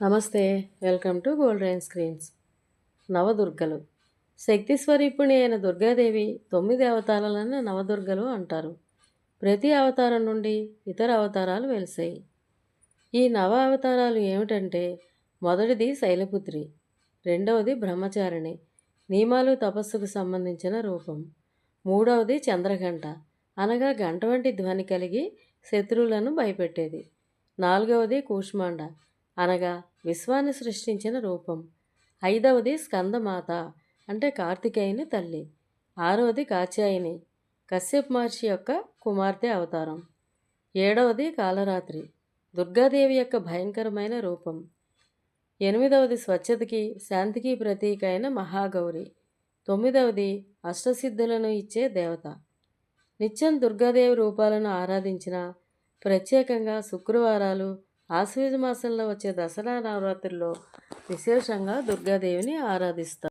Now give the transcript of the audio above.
నమస్తే welcome to gold rain screens. నవదుర్గలు. శక్తి స్వరూపిణి అయిన దుర్గాదేవి తొమ్మిది అవతారాలను నవదుర్గలు అంటారు. ప్రతి అవతారం నుండి ఇతర అవతారాలు వెలిసాయి. ఈ నవ అవతారాలు ఏమిటంటే మొదటిది శైలపుత్రి రెండవది బ్రహ్మచారిణి నియమాలు తపస్సుకు సంబంధించిన రూపం మూడవది చంద్రఘంట అనగా గంట వంటి ధ్వని కలిగి శత్రువులను భయపెట్టేది నాలుగవది కూష్మాండ అనగా విశ్వాన్ని సృష్టించిన రూపం. ఐదవది స్కందమాత అంటే కార్తికేయుని తల్లి. ఆరవది కాత్యాయిని కశ్యప్ మహర్షి యొక్క కుమార్తె అవతారం. ఏడవది కాలరాత్రి దుర్గాదేవి యొక్క భయంకరమైన రూపం. ఎనిమిదవది స్వచ్ఛతకి శాంతికి ప్రతీక అయిన మహాగౌరి. తొమ్మిదవది అష్టసిద్ధులను ఇచ్చే దేవత. నిత్యం దుర్గాదేవి రూపాలను ఆరాధించిన ప్రత్యేకంగా శుక్రవారాలు ఆశ్వయుజ మాసంలో వచ్చే దసరా నవరాత్రుల్లో విశేషంగా దుర్గాదేవిని ఆరాధిస్తారు.